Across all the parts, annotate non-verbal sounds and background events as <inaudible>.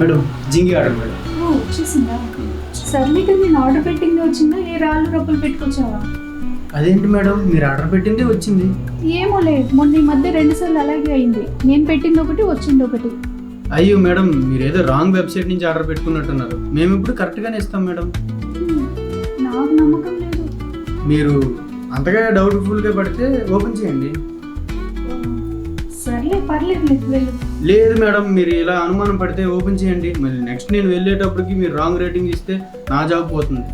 Madam జింగి order madam. ఓ వచ్చేసిందా? సర్లే కానీ నేను ఆర్డర్ పెట్టింది వచ్చిందా? ఏ రాళ్ళు రొప్పలు పెట్టుకొచ్చావా? అదేంటి మేడం మీరు ఆర్డర్ పెట్టిందే వచ్చింది. ఏమో లేదు మొన్న ఈ మధ్య రెండు సార్లు అలాగే అయింది. నేను పెట్టింది ఒకటి వచ్చింది ఒకటి. అయ్యో మేడం మీరు ఏదో రాంగ్ వెబ్సైట్ నుంచి ఆర్డర్ పెట్టుకున్నట్టున్నారు. మేము ఇప్పుడు కరెక్ట్గానే ఇస్తాం మేడం. నాకు నమ్మకం లేదు. మీరు అంతగా డౌట్ఫుల్గా పడితే ఓపెన్ చేయండి. పర్లేదు లేదు వెళ్ళు. లేదు మేడం మీరు ఇలా అనుమానం పడితే ఓపెన్ చేయండి. మళ్ళీ నెక్స్ట్ నేను వెళ్ళేటప్పటికి మీరు రాంగ్ రేటింగ్ ఇస్తే నా జాబ్ పోతుంది.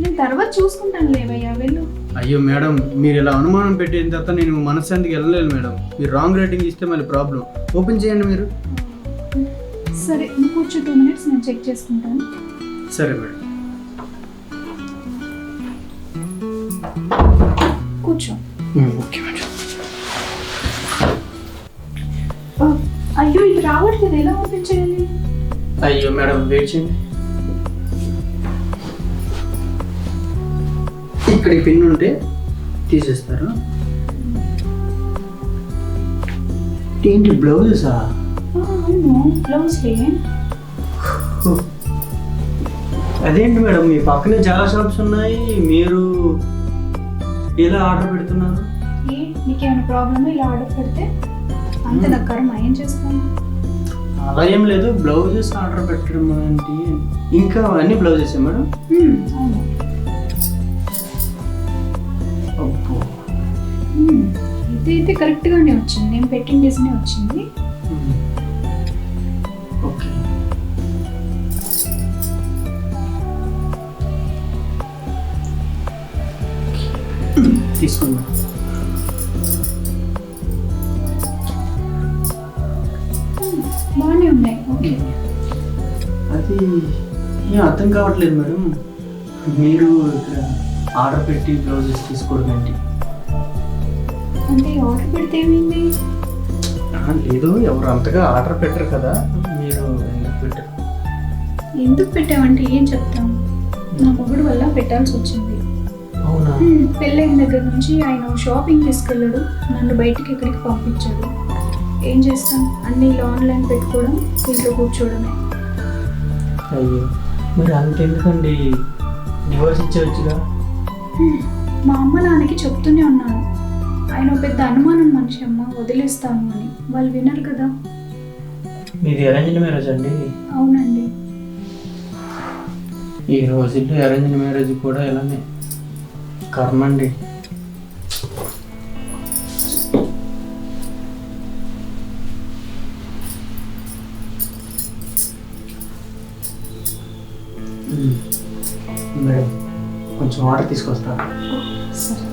నేను తర్వాత చూసుకుంటాను లేవయ్యా వెళ్ళు. అయ్యో మేడం మీరు ఇలా అనుమానం పెట్టిన తర్వాత నేను మనశ్శాంతికి వెళ్ళలేదు మేడం. మీరు రాంగ్ రేటింగ్ ఇస్తే మళ్ళీ ప్రాబ్లం ఓపెన్ చేయండి మీరు. సరే నువ్వు కూర్చో టూ మినిట్స్ నేను చెక్ చేసుకుంటాను. సరే మేడం. కూర్చో. ఓకే రావట్లేదు ఎలా ఓపెన్ చేయాలి? అయ్యో మేడం వెయిట్ చేయండి. ఇక్కడ పిన్ ఉంటే తీసేస్తారు. ఏంటి బ్లౌజెసా బ్లౌజ్లే అదేంటి మేడం మీ పక్కనే చాలా షాప్స్ ఉన్నాయి మీరు ఇలా ఆర్డర్ పెడుతున్నారు? ఏ నీకేమైనా ప్రాబ్లమ్ ఇలా ఆర్డర్ పెడితే అంత నా కర్మ ఏం చేస్తాను? అలా ఏం లేదు. బ్లౌజెస్ ఆర్డర్ పెట్టడం ఏంటి? ఇంకా అన్ని బ్లౌజెస్ మేడం. అబ్బో. హ్మ్, ఇది అయితే కరెక్ట్గానే వచ్చింది. నేను పెట్టిన డిజైనే వచ్చింది. ఓకే. తీసుకున్నా అది ఏం అర్థం కావట్లేదు మేడం. మీరు ఇక్కడ ఆర్డర్ పెట్టి బ్లౌజెస్ తీసుకోవడం ఏంటి? అంటే ఆర్డర్ పెడితే ఏమైంది? లేదు ఎవరు అంతగా ఆర్డర్ పెట్టరు కదా మీరు ఎందుకు పెట్టరు? ఎందుకు పెట్టావంటే ఏం చెప్తాం? నా మొగుడు వల్ల పెట్టాల్సి వచ్చింది. అవునా? పెళ్ళైన దగ్గర నుంచి ఆయన షాపింగ్ తీసుకెళ్ళాడు నన్ను బయటికి ఎక్కడికి పంపించాడు. ఏం చేస్తాం? అన్ని ఇలా ఆన్లైన్ పెట్టుకోవడం ఇంట్లో కూర్చోవడమే. అయ్యో మరి అంతెందుకండి? డివోర్స్ ఇచ్చేవచ్చుగా మా అమ్మ నాన్నకి చెప్తూనే ఉన్నాను. ఆయన ఒక పెద్ద అనుమానం మనిషి అమ్మ వదిలేస్తాను అని. వాళ్ళు వినరు కదా. మీది అరేంజ్డ్ మ్యారేజ్ అండి? అవునండి. ఈ రోజుల్లో అరేంజ్డ్ మ్యారేజ్ కూడా ఇలానే. కర్మ వాటర్ తీసుకొస్తా. సరే.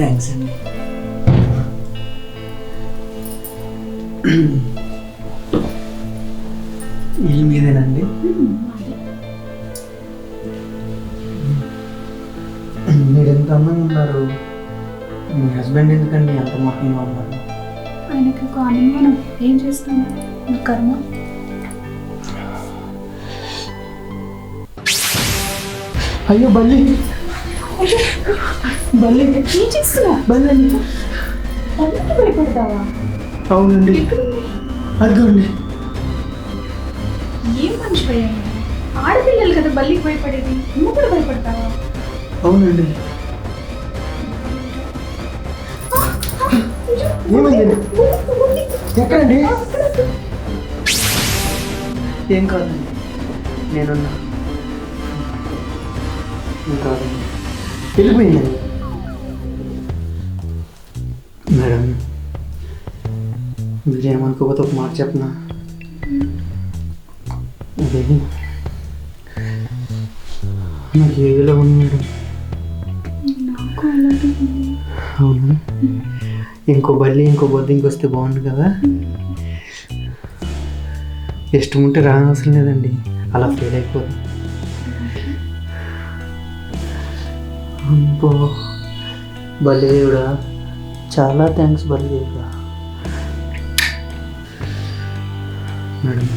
థ్యాంక్స్ అండి <clears throat> ఇల్లు మీదేనండి. <clears throat> మీరు ఎంత అందంగా ఉన్నారు? మీ హస్బెండ్ ఎందుకండి అంత మోహంగా ఉన్నారు? ఆయనకి ఒక అనుమానం ఏం చేస్తాను నా కర్మ. అయ్యో బల్లి! ఏం భయపడతావా? అవునండి? అదిగోండి. ఏం మనిషి భయం ఆడపిల్లలు కదా బల్లికి భయపడేది. నువ్వు కూడా భయపడతావా? అవునండి. ఏమైంది? ఎక్కడండి? ఏం కాదండి. నేనున్నా. ఏం కాదండి. వెళ్ళిపోయిందండి మేడం మీరేమనుకోకపోతే ఒక మాట చెప్పనా? అదే. నాకు ఏదిలో ఉంది మేడం? అవును? ఇంకో బల్లి ఇంకో బొద్దు ఇంకొస్తే బాగుండు కదా? ఇష్టం ఉంటే రానవసరం లేదండి. అలా ఫెయిల్ అయిపోదు. అబ్బో. బలిదేవుడా చాలా థ్యాంక్స్ బలిదేవుడా మేడం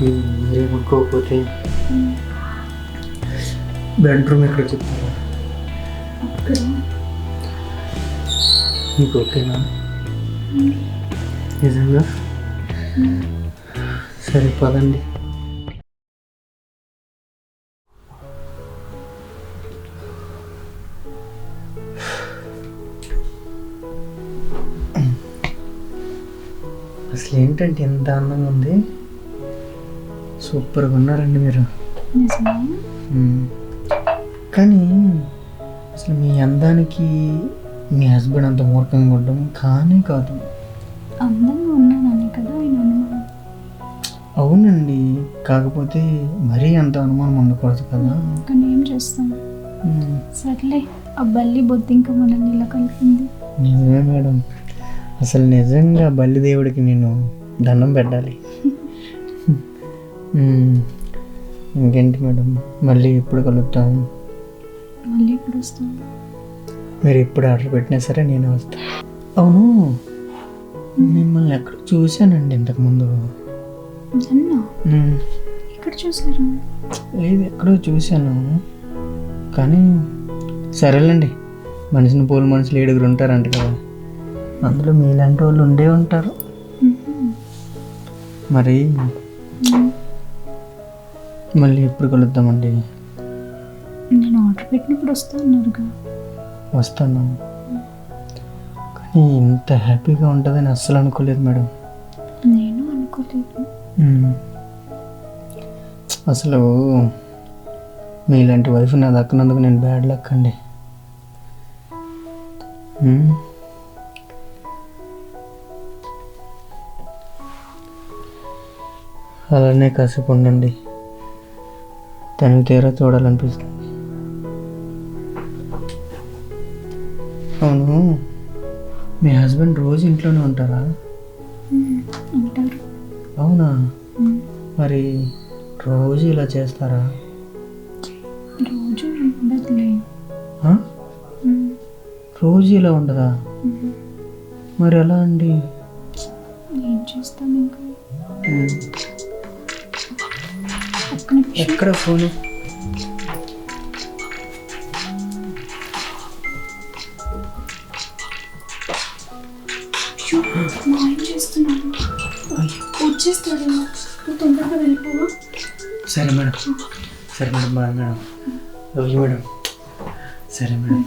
మీరు మీరేమనుకోకపోతే బెడ్రూమ్ ఎక్కడ చెప్తారా? మీకు ఓకేనా? నిజంగా? సరే పదండి. అసలు ఏంటంటే ఎంత అందంగా ఉంది? సూపర్గా ఉన్నారండి మీరు. కానీ అసలు మీ అందానికి మీ హస్బెండ్ అంత మూర్ఖంగా ఉండడం కానీ కాదు. అందంగా ఉన్నానని కదా అవునండి. కాకపోతే మరీ అంత అనుమానం ఉండకూడదు కదా. కానీ ఏం చేస్తాం. సర్లే ఆ బల్లి బొద్దింక మనల్ని ఇలా కలిపింది. నిజమే మేడం. అసలు నిజంగా బల్లి దేవుడికి నేను దండం పెట్టాలి. <laughs> ఇంకేంటి మేడం? మళ్ళీ ఎప్పుడు కలుద్దాం? మళ్ళీ ఇప్పుడు వస్తాం? మీరు ఎప్పుడు ఆర్డర్ పెట్టినా సరే నేను వస్తాను అవును. మిమ్మల్ని ఎక్కడ చూశానండి ఇంతకుముందు. ఇక్కడ చూసారా లేదు ఎక్కడో చూశాను. కానీ సరేలేండి. మనిషిని పోలు మనుషులు ఏడుగురు ఉంటారంట కదా. అందులో మీలాంటి వాళ్ళు ఉండే ఉంటారు. మరి మళ్ళీ ఎప్పుడు కలుద్దామండి? నేను ఆర్డర్ పెట్టినప్పుడు వస్తా అన్నారుగా. వస్తాను. కానీ ఇంత హ్యాపీగా ఉంటుందని అస్సలు అనుకోలేదు మేడం. నేను అనుకోలేదు. అసలు మీలాంటి వైఫ్ నా దక్కనందుకు నేను బ్యాడ్ లక్ అండి. అలానే కాసేపు ఉండండి. తనకి తీరా చూడాలనిపిస్తుంది. అవును మీ హస్బెండ్ రోజు ఇంట్లోనే ఉంటారా? అవునా? మరి రోజు ఇలా చేస్తారా? రోజు ఉండదులే. ఆ? రోజు ఇలా ఉండదా? మరి ఎలా అండి? ఏం చేస్తాం ఇంకా? వచ్చేస్తాడేమో నువ్వు తొందరగా వెళ్ళిపోవా సరే మేడం సరే madam bye madam love you madam సరే మేడం